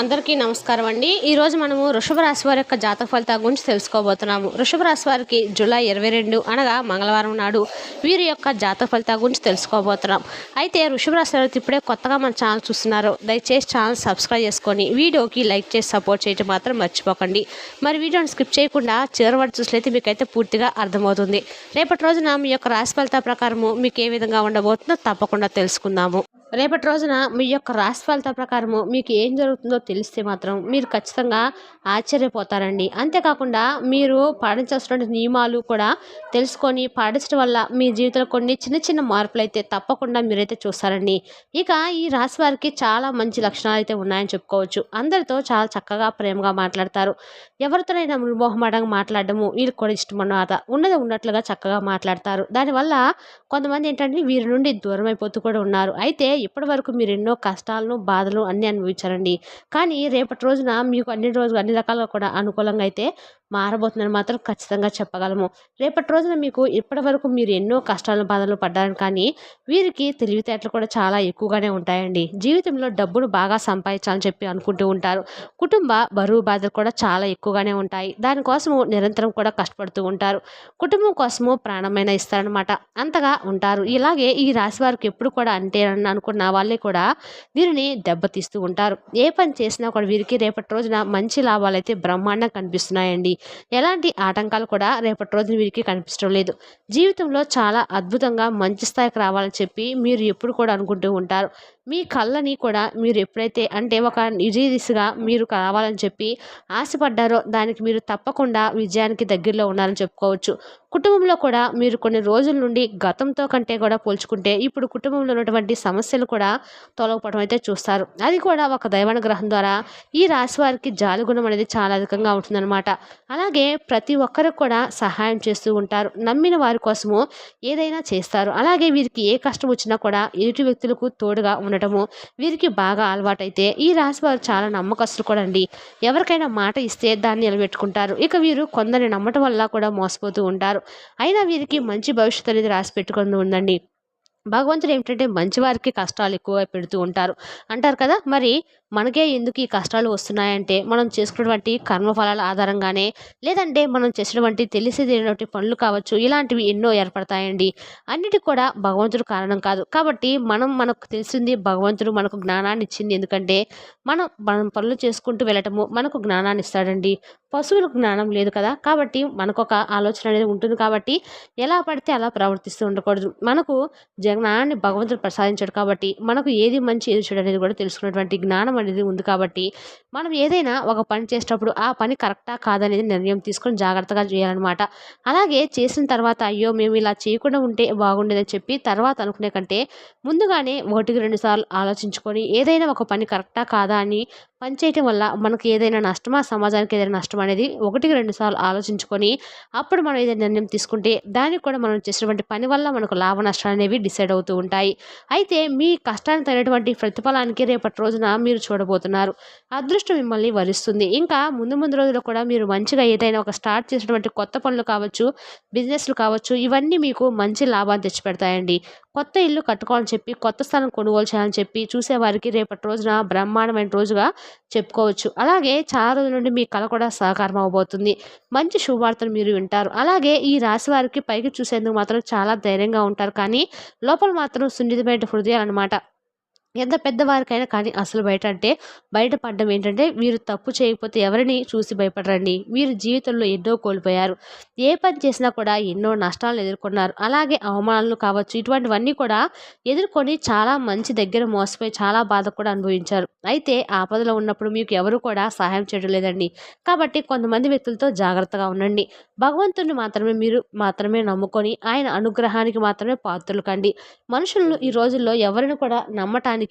అందరికీ నమస్కారం అండి. ఈరోజు మనము వృషభ రాశి వారి యొక్క జాతక ఫలితాల గురించి తెలుసుకోబోతున్నాము. వృషభ రాశి వారికి జూలై ఇరవై రెండు అనగా మంగళవారం నాడు వీరి యొక్క జాతక ఫలితాల గురించి తెలుసుకోబోతున్నాం. అయితే వృషభ రాశి వారికి ఇప్పుడే కొత్తగా మన ఛానల్ చూస్తున్నారు. దయచేసి ఛానల్ సబ్స్క్రైబ్ చేసుకొని వీడియోకి లైక్ చేసి సపోర్ట్ చేయడం మాత్రం మర్చిపోకండి. మరి వీడియోని స్కిప్ చేయకుండా చివరి వరకు చూసినట్లయితే మీకైతే పూర్తిగా అర్థమవుతుంది. రేపటి రోజున మీ యొక్క రాశి ఫలితాల ప్రకారము మీకు ఏ విధంగా ఉండబోతుందో తప్పకుండా తెలుసుకుందాము. రేపటి రోజున మీ యొక్క రాశి ఫలితాల ప్రకారము మీకు ఏం జరుగుతుందో తెలిస్తే మాత్రం మీరు ఖచ్చితంగా ఆశ్చర్యపోతారండి. అంతేకాకుండా మీరు పాటించాల్సినటువంటి నియమాలు కూడా తెలుసుకొని పాటించడం వల్ల మీ జీవితంలో కొన్ని చిన్న చిన్న మార్పులు అయితే తప్పకుండా మీరైతే చూస్తారండి. ఇక ఈ రాశి వారికి చాలా మంచి లక్షణాలు అయితే ఉన్నాయని చెప్పుకోవచ్చు. అందరితో చాలా చక్కగా ప్రేమగా మాట్లాడతారు. ఎవరితోనైనా మృమోహమాటంగా మాట్లాడడము వీళ్ళకి కూడా ఇష్టం అన్నమాట. ఉన్నది ఉన్నట్లుగా చక్కగా మాట్లాడతారు. దానివల్ల కొంతమంది ఏంటంటే వీరి నుండి దూరం అయిపోతూ కూడా ఉన్నారు. అయితే ఇప్పటి వరకు మీరు ఎన్నో కష్టాలను బాధలు అన్నీ అనుభవించారండి. కానీ రేపటి రోజున మీకు అన్ని రోజులు అన్ని రకాలుగా కూడా అనుకూలంగా అయితే మారబోతుందని మాత్రం ఖచ్చితంగా చెప్పగలము. రేపటి రోజున మీకు ఇప్పటి వరకు మీరు ఎన్నో కష్టాలను బాధలు పడ్డారు కానీ వీరికి తెలివితేటలు కూడా చాలా ఎక్కువగానే ఉంటాయండి. జీవితంలో డబ్బును బాగా సంపాదించాలని చెప్పి అనుకుంటూ ఉంటారు. కుటుంబ బరువు బాధలు కూడా చాలా ఎక్కువగానే ఉంటాయి. దానికోసము నిరంతరం కూడా కష్టపడుతూ ఉంటారు. కుటుంబం కోసము ప్రాణమైన ఇస్తారనమాట అంతగా ఉంటారు. ఇలాగే ఈ రాశి వారికి ఎప్పుడు కూడా అంటే అనుకున్న అనుకున్న వాళ్ళే కూడా వీరిని దెబ్బతీస్తూ ఉంటారు. ఏ పని చేసినా కూడా వీరికి రేపటి రోజున మంచి లాభాలు అయితే బ్రహ్మాండం కనిపిస్తున్నాయండి. ఎలాంటి ఆటంకాలు కూడా రేపటి రోజున వీరికి కనిపించడం లేదు. జీవితంలో చాలా అద్భుతంగా మంచి స్థాయికి రావాలని చెప్పి మీరు ఎప్పుడు కూడా అనుకుంటూ ఉంటారు. మీ కళ్ళని కూడా మీరు ఎప్పుడైతే అంటే ఒక నిజీదిశగా మీరు కావాలని చెప్పి ఆశపడ్డారో దానికి మీరు తప్పకుండా విజయానికి దగ్గరలో ఉన్నారని చెప్పుకోవచ్చు. కుటుంబంలో కూడా మీరు కొన్ని రోజుల నుండి గతంతో కంటే కూడా పోల్చుకుంటే ఇప్పుడు కుటుంబంలో ఉన్నటువంటి సమస్యలు కూడా తొలగపడడం అయితే చూస్తారు. అది కూడా ఒక దైవానుగ్రహం ద్వారా ఈ రాశి వారికి జాలుగుణం అనేది చాలా అధికంగా ఉంటుందన్నమాట. అలాగే ప్రతి ఒక్కరు కూడా సహాయం చేస్తూ ఉంటారు. నమ్మిన వారి కోసము ఏదైనా చేస్తారు. అలాగే వీరికి ఏ కష్టం వచ్చినా కూడా ఎదుటి వ్యక్తులకు తోడుగా ఉండటము వీరికి బాగా అలవాటైతే ఈ రాశి వారు చాలా నమ్మకస్తులు కూడా అండి. ఎవరికైనా మాట ఇస్తే దాన్ని నిలబెట్టుకుంటారు. ఇక వీరు కొందరిని నమ్మటం వల్ల కూడా మోసపోతూ ఉంటారు. అయినా వీరికి మంచి భవిష్యత్తు అనేది రాసి పెట్టుకుని ఉందండి. భగవంతుడు ఏమిటంటే మంచివారికి కష్టాలు ఎక్కువ పెడుతూ ఉంటారు. అంటారు కదా మరి మనకే ఎందుకు ఈ కష్టాలు వస్తున్నాయంటే మనం చేసుకున్నటువంటి కర్మఫలాల ఆధారంగానే లేదంటే మనం చేసినటువంటి తెలిసి తెలియనటువంటి పనులు కావచ్చు ఇలాంటివి ఎన్నో ఏర్పడతాయండి. అన్నిటికి కూడా భగవంతుడు కారణం కాదు. కాబట్టి మనం మనకు తెలిసింది భగవంతుడు మనకు జ్ఞానాన్ని ఇచ్చింది ఎందుకంటే మనం మనం పనులు చేసుకుంటూ వెళ్ళటము మనకు జ్ఞానాన్ని ఇస్తాడండి. పశువులకు జ్ఞానం లేదు కదా కాబట్టి మనకు ఒక ఆలోచన అనేది ఉంటుంది కాబట్టి ఎలా పడితే అలా ప్రవర్తిస్తూ ఉండకూడదు. మనకు జ జ్ఞానాన్ని భగవంతుడు ప్రసాదించాడు కాబట్టి మనకు ఏది మంచి ఏది చెడు అనేది కూడా తెలుసుకున్నటువంటి జ్ఞానం అనేది ఉంది కాబట్టి మనం ఏదైనా ఒక పని చేసేటప్పుడు ఆ పని కరెక్టా కాదనేది నిర్ణయం తీసుకొని జాగ్రత్తగా చేయాలన్నమాట. అలాగే చేసిన తర్వాత అయ్యో మేము ఇలా చేయకుండా ఉంటే బాగుండేదని చెప్పి తర్వాత అనుకునే కంటే ముందుగానే ఒకటికి రెండు సార్లు ఆలోచించుకొని ఏదైనా ఒక పని కరెక్టా కాదా అని పని చేయటం వల్ల మనకు ఏదైనా నష్టమా సమాజానికి ఏదైనా నష్టం అనేది ఒకటికి రెండు సార్లు ఆలోచించుకొని అప్పుడు మనం ఏదైనా నిర్ణయం తీసుకుంటే దానికి కూడా మనం చేసినటువంటి పని వల్ల మనకు లాభ నష్టాలు అనేవి డిసైడ్ అవుతూ ఉంటాయి. అయితే మీ కష్టానికి తగినటువంటి ప్రతిఫలానికి రేపటి రోజున మీరు చూడబోతున్నారు. అదృష్టం మిమ్మల్ని వరిస్తుంది. ఇంకా ముందు ముందు రోజుల్లో కూడా మీరు మంచిగా ఏదైనా ఒక స్టార్ట్ చేసినటువంటి కొత్త పనులు కావచ్చు బిజినెస్లు కావచ్చు ఇవన్నీ మీకు మంచి లాభాన్ని తెచ్చిపెడతాయండి. కొత్త ఇల్లు కట్టుకోవాలని చెప్పి కొత్త స్థలం కొనుగోలు చేయాలని చెప్పి చూసేవారికి రేపటి రోజున బ్రహ్మాండమైన రోజుగా చెప్పుకోవచ్చు. అలాగే చాలా రోజుల నుండి మీ కళ కూడా సహకారం అవబోతుంది. మంచి శుభవార్తలు మీరు వింటారు. అలాగే ఈ రాశి వారికి పైకి చూసేందుకు మాత్రం చాలా ధైర్యంగా ఉంటారు. కానీ లోపల మాత్రం సున్నితమైన హృదయాలు అనమాట ఎంత పెద్దవారికైనా కానీ అసలు బయట అంటే బయటపడడం ఏంటంటే వీరు తప్పు చేయకపోతే ఎవరిని చూసి భయపడరండి. వీరు జీవితంలో ఎన్నో కోల్పోయారు. ఏ పని చేసినా కూడా ఎన్నో నష్టాలను ఎదుర్కొన్నారు. అలాగే అవమానాలు కావచ్చు ఇటువంటివన్నీ కూడా ఎదుర్కొని చాలా మంచి దగ్గర మోసపోయి చాలా బాధ కూడా అనుభవించారు. అయితే ఆపదలో ఉన్నప్పుడు మీకు ఎవరు కూడా సహాయం చేయడం లేదండి. కాబట్టి కొంతమంది వ్యక్తులతో జాగ్రత్తగా ఉండండి. భగవంతుని మాత్రమే మీరు మాత్రమే నమ్ముకొని ఆయన అనుగ్రహానికి మాత్రమే పాత్రలు కండి. మనుషులను ఈ రోజుల్లో ఎవరిని కూడా నమ్మటానికి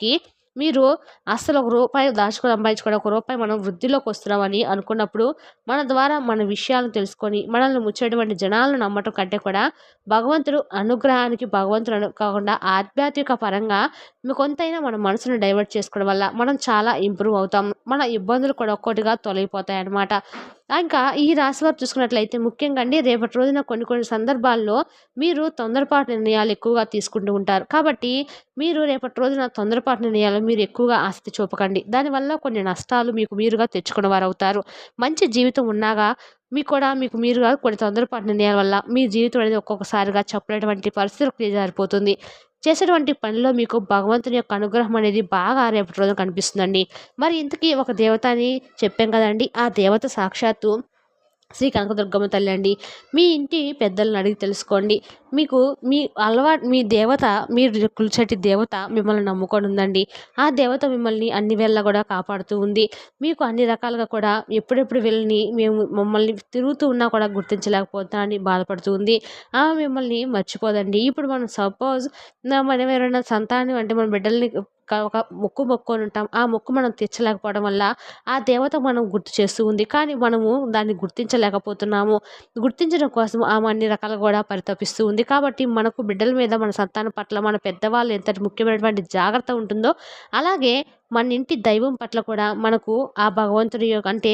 మీరు అసలు ఒక రూపాయి దాచుకొని సంపాదించుకొని ఒక రూపాయి మనం వృద్ధిలోకి వస్తున్నామని అనుకున్నప్పుడు మన ద్వారా మన విషయాలను తెలుసుకొని మనల్ని ముచ్చేటువంటి జనాలను నమ్మటం కంటే కూడా భగవంతుడు అనుగ్రహానికి భగవంతుడు అను కాకుండా ఆధ్యాత్మిక పరంగా కొంతైనా మన మనసును డైవర్ట్ చేసుకోవడం వల్ల మనం చాలా ఇంప్రూవ్ అవుతాం. మన ఇబ్బందులు కూడా ఒక్కొక్కటిగా తొలగిపోతాయి అన్నమాట ఇంకా ఈ రాశి వారు చూసుకున్నట్లయితే ముఖ్యంగా అండి రేపటి రోజున కొన్ని కొన్ని సందర్భాల్లో మీరు తొందరపాటు నిర్ణయాలు ఎక్కువగా తీసుకుంటూ ఉంటారు. కాబట్టి మీరు రేపటి రోజున తొందరపాటు నిర్ణయాలు మీరు ఎక్కువగా ఆసక్తి చూపకండి. దానివల్ల కొన్ని నష్టాలు మీకు మీరుగా తెచ్చుకున్న వారు అవుతారు మంచి జీవితం ఉన్నాగా మీకు కూడా మీకు మీరుగా కొన్ని తొందరపాటు నిర్ణయాల వల్ల మీ జీవితం అనేది ఒక్కొక్కసారిగా చెప్పలేటువంటి పరిస్థితులకు జారిపోతుంది చేసేటువంటి పనిలో మీకు భగవంతుని యొక్క అనుగ్రహం అనేది బాగా రేపటి రోజున కనిపిస్తుందండి. మరి ఇంతకీ ఒక దేవత అని చెప్పాం కదండి. ఆ దేవత సాక్షాత్తు శ్రీ కనకదుర్గమ్మ తల్లి అండి. మీ ఇంటి పెద్దలను అడిగి తెలుసుకోండి. మీకు మీ అలవాటు మీ దేవత మీరు కులిచటి దేవత మిమ్మల్ని నమ్ముకొని ఉందండి. ఆ దేవత మిమ్మల్ని అన్ని వేళ కూడా కాపాడుతూ ఉంది. మీకు అన్ని రకాలుగా కూడా ఎప్పుడెప్పుడు వెళ్ళని మేము మమ్మల్ని తిరుగుతూ ఉన్నా కూడా గుర్తించలేకపోతున్నాని బాధపడుతూ ఉంది. ఆమె మిమ్మల్ని మర్చిపోదండి. ఇప్పుడు మనం సపోజ్ మనం ఎవరైనా సంతానం అంటే మన బిడ్డల్ని ఒక మొక్కు మొక్కుని ఉంటాం. ఆ మొక్కు మనం తీర్చలేకపోవడం వల్ల ఆ దేవత మనం గుర్తు చేస్తూ ఉంది. కానీ మనము దాన్ని గుర్తించలేకపోతున్నాము. గుర్తించడం కోసం ఆమె అన్ని రకాలు కూడా పరితపిస్తూ ఉంది. కాబట్టి మనకు బిడ్డల మీద మన సంతానం పట్ల మన పెద్దవాళ్ళు ఎంతటి ముఖ్యమైనటువంటి జాగ్రత్త ఉంటుందో అలాగే మన ఇంటి దైవం పట్ల కూడా మనకు ఆ భగవంతుడి యొక్క అంటే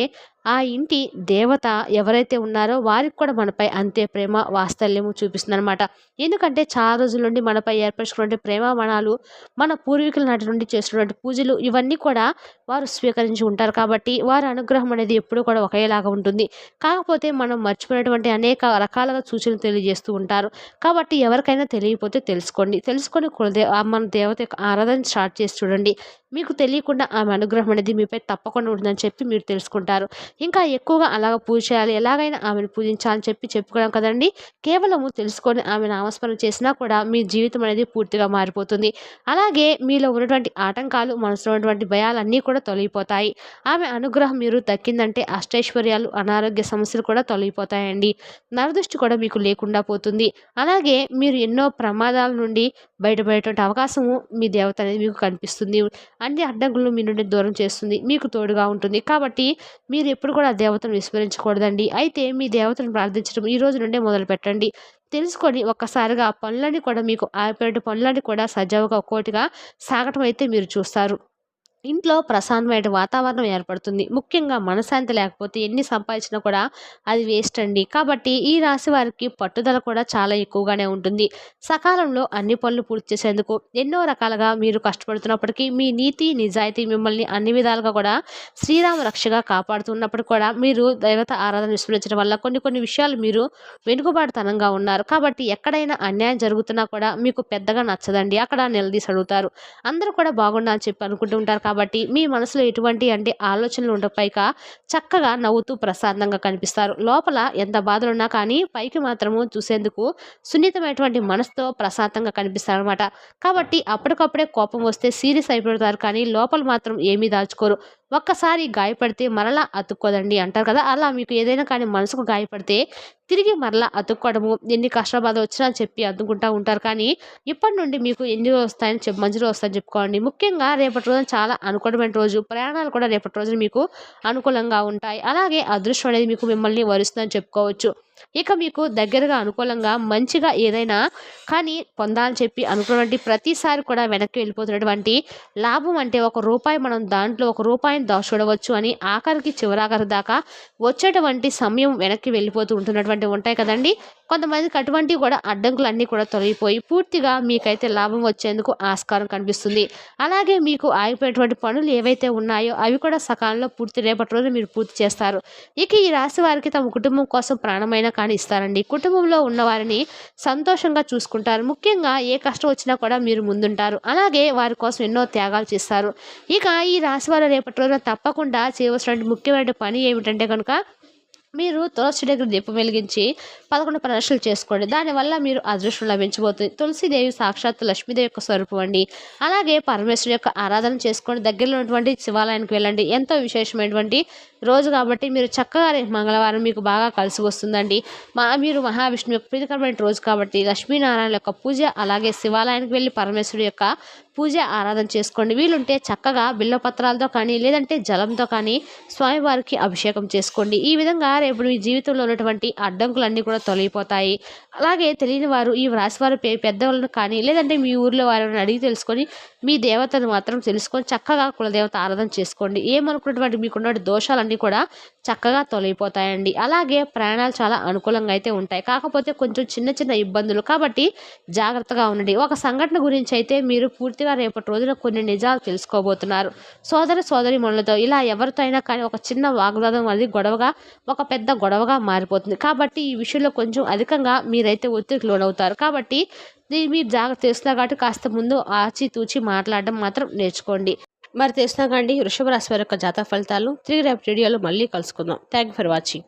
ఆ ఇంటి దేవత ఎవరైతే ఉన్నారో వారికి కూడా మనపై అంతే ప్రేమ వాత్సల్యము చూపిస్తుందన్నమాట. ఎందుకంటే చాలా రోజుల నుండి మనపై ఏర్పరచుకున్నటువంటి ప్రేమ మనాలు మన పూర్వీకుల నాటి నుండి చేస్తున్నటువంటి పూజలు ఇవన్నీ కూడా వారు స్వీకరించి ఉంటారు కాబట్టి వారి అనుగ్రహం అనేది ఎప్పుడూ కూడా ఒకేలాగా ఉంటుంది. కాకపోతే మనం మర్చిపోయినటువంటి అనేక రకాలుగా సూచనలు తెలియజేస్తూ ఉంటారు. కాబట్టి ఎవరికైనా తెలియకపోతే తెలుసుకోండి. తెలుసుకొని కులదే మన దేవత యొక్క ఆరాధన స్టార్ట్ చేసి చూడండి. మీకు తెలియకుండా ఆమె అనుగ్రహం అనేది మీపై తప్పకుండా ఉంటుందని చెప్పి మీరు తెలుసుకుంటారు. ఇంకా ఎక్కువగా అలాగ పూజ చేయాలి. ఎలాగైనా ఆమెను పూజించాలని చెప్పి చెప్పుకోవడం కదండి. కేవలము తెలుసుకొని ఆమె నామస్మరణ చేసినా కూడా మీ జీవితం అనేది పూర్తిగా మారిపోతుంది. అలాగే మీలో ఉన్నటువంటి ఆటంకాలు మనసులో ఉన్నటువంటి భయాలన్నీ కూడా తొలగిపోతాయి. ఆమె అనుగ్రహం మీరు దక్కిందంటే అష్టైశ్వర్యాలు అనారోగ్య సమస్యలు కూడా తొలగిపోతాయండి. నరదృష్టి కూడా మీకు లేకుండా పోతుంది. అలాగే మీరు ఎన్నో ప్రమాదాల నుండి బయటపడేటువంటి అవకాశము మీ దేవత అనేది మీకు కనిపిస్తుంది. అన్ని అడ్డంకులను మీ నుండి దూరం చేస్తుంది. మీకు తోడుగా ఉంటుంది. కాబట్టి మీరు ఎప్పుడు కూడా దేవతను విస్మరించకూడదండి. అయితే మీ దేవతను ప్రార్థించడం ఈ రోజు నుండే మొదలు పెట్టండి. తెలుసుకొని ఒక్కసారిగా పనులన్నీ కూడా మీకు ఆపేటు పనులన్నీ కూడా సజావుగా ఒక్కోటిగా సాగటం అయితే మీరు చూస్తారు. ఇంట్లో ప్రశాంతమైన వాతావరణం ఏర్పడుతుంది. ముఖ్యంగా మనశాంతి లేకపోతే ఎన్ని సంపాదించినా కూడా అది వేస్ట్ అండి. కాబట్టి ఈ రాశి వారికి పట్టుదల కూడా చాలా ఎక్కువగానే ఉంటుంది. సకాలంలో అన్ని పనులు పూర్తి చేసేందుకు ఎన్నో రకాలుగా మీరు కష్టపడుతున్నప్పటికీ మీ నీతి నిజాయితీ మిమ్మల్ని అన్ని విధాలుగా కూడా శ్రీరామ రక్షగా కాపాడుతున్నప్పుడు కూడా మీరు దైవత ఆరాధన విస్మరించడం వల్ల కొన్ని కొన్ని విషయాలు మీరు వెనుకబాటుతనంగా ఉన్నారు. కాబట్టి ఎక్కడైనా అన్యాయం జరుగుతున్నా కూడా మీకు పెద్దగా నచ్చదండి. అక్కడ నిలదీసి అడుగుతారు. అందరూ కూడా బాగుండాలని చెప్పి అనుకుంటూ ఉంటారు. కాబట్టి మీ మనసులో ఎటువంటి అంటే ఆలోచనలు ఉండపైక చక్కగా నవ్వుతూ ప్రశాంతంగా కనిపిస్తారు. లోపల ఎంత బాధలున్నా కానీ పైకి మాత్రము చూసేందుకు సున్నితమైనటువంటి మనసుతో ప్రశాంతంగా కనిపిస్తారనమాట కాబట్టి అప్పటికప్పుడే కోపం వస్తే సీరియస్ అయిపోతారు కానీ లోపల మాత్రం ఏమీ దాచుకోరు. ఒక్కసారి గాయపడితే మరలా అతుక్కోదండి అంటారు కదా. అలా మీకు ఏదైనా కానీ మనసుకు గాయపడితే తిరిగి మరలా అతుక్కోవడము ఎన్ని కష్టబాధ వచ్చినా చెప్పి అద్దుకుంటూ ఉంటారు. కానీ ఇప్పటి నుండి మీకు ఎన్ని వస్తాయని చెప్పి మంచి వస్తాయని చెప్పుకోండి. ముఖ్యంగా రేపటి రోజున చాలా అనుకూలమైన రోజు ప్రయాణాలు కూడా రేపటి రోజున మీకు అనుకూలంగా ఉంటాయి. అలాగే అదృష్టం అనేది మీకు మిమ్మల్ని వరుస్తుందని చెప్పుకోవచ్చు. ఇక మీకు దగ్గరగా అనుకూలంగా మంచిగా ఏదైనా కానీ పొందాలని చెప్పి అనుకున్నటువంటి ప్రతిసారి కూడా వెనక్కి వెళ్ళిపోతున్నటువంటి లాభం అంటే ఒక రూపాయి మనం దాంట్లో ఒక రూపాయిని దాచుకోవచ్చు అని ఆఖరికి చివరాఖరి దాకా వచ్చేటువంటి సమయం వెనక్కి వెళ్ళిపోతూ ఉంటున్నటువంటి ఉంటాయి కదండి. కొంతమందికి అటువంటివి కూడా అడ్డంకులు అన్నీ కూడా తొలగిపోయి పూర్తిగా మీకైతే లాభం వచ్చేందుకు ఆస్కారం కనిపిస్తుంది. అలాగే మీకు ఆగిపోయినటువంటి పనులు ఏవైతే ఉన్నాయో అవి కూడా సకాలంలో పూర్తి రేపటి రోజు మీరు పూర్తి చేస్తారు. ఇక ఈ రాశి వారికి తమ కుటుంబం కోసం ప్రాణమైన కానీ ఇస్తారండి. కుటుంబంలో ఉన్నవారిని సంతోషంగా చూసుకుంటారు. ముఖ్యంగా ఏ కష్టం వచ్చినా కూడా మీరు ముందుంటారు. అలాగే వారి కోసం ఎన్నో త్యాగాలు చేస్తారు. ఇక ఈ రాశి వారు రేపటి రోజున తప్పకుండా చేయవలసినటువంటి ముఖ్యమైన పని ఏమిటంటే కనుక మీరు తులసి దగ్గర దీపం వెలిగించి పదకొండు ప్రదర్శనలు చేసుకోండి. దానివల్ల మీరు అదృష్టం లభించబోతుంది. తులసిదేవి సాక్షాత్ లక్ష్మీదేవి యొక్క స్వరూపం అండి. అలాగే పరమేశ్వరు యొక్క ఆరాధన చేసుకోండి. దగ్గరలో ఉన్నటువంటి శివాలయానికి వెళ్ళండి. ఎంతో విశేషమైనటువంటి రోజు కాబట్టి మీరు చక్కగా మంగళవారం మీకు బాగా కలిసి వస్తుందండి. మా మీరు మహావిష్ణువు యొక్క ప్రీతికరమైన రోజు కాబట్టి లక్ష్మీనారాయణ యొక్క పూజ అలాగే శివాలయానికి వెళ్ళి పరమేశ్వరుడు యొక్క పూజ ఆరాధన చేసుకోండి. వీలుంటే చక్కగా బిల్లపత్రాలతో కానీ లేదంటే జలంతో కానీ స్వామివారికి అభిషేకం చేసుకోండి. ఈ విధంగా రేపు మీ జీవితంలో ఉన్నటువంటి అడ్డంకులన్నీ కూడా తొలగిపోతాయి. అలాగే తెలియని వారు ఈ రాశివారు పెద్దవాళ్ళను కానీ లేదంటే మీ ఊర్లో వారిని అడిగి తెలుసుకొని మీ దేవతను మాత్రం తెలుసుకొని చక్కగా కులదేవత ఆరాధన చేసుకోండి. ఏమనుకున్నటువంటి మీకున్నటువంటి దోషాలన్నీ కూడా చక్కగా తొలగిపోతాయండి. అలాగే ప్రయాణాలు చాలా అనుకూలంగా అయితే ఉంటాయి. కాకపోతే కొంచెం చిన్న చిన్న ఇబ్బందులు కాబట్టి జాగ్రత్తగా ఉండండి. ఒక సంఘటన గురించి అయితే మీరు పూర్తిగా రేపటి రోజున కొన్ని నిజాలు తెలుసుకోబోతున్నారు. సోదర సోదరి మనులతో ఇలా ఎవరితో అయినా కానీ ఒక చిన్న వాగ్వాదం అనేది గొడవగా ఒక పెద్ద గొడవగా మారిపోతుంది. కాబట్టి ఈ విషయంలో కొంచెం అధికంగా మీరైతే ఒత్తిడికి లోనవుతారు. కాబట్టి మీరు జాగ్రత్త చేస్తున్నారు కాబట్టి కాస్త ముందు ఆచితూచి మాట్లాడడం మాత్రం నేర్చుకోండి. మరి తెలిసినాకండి వృషభ రాశి వారి యొక్క జాతక ఫలితాలు తిరిగి రేపు వీడియోలో మళ్ళీ కలుసుకుందాం. Thank for watching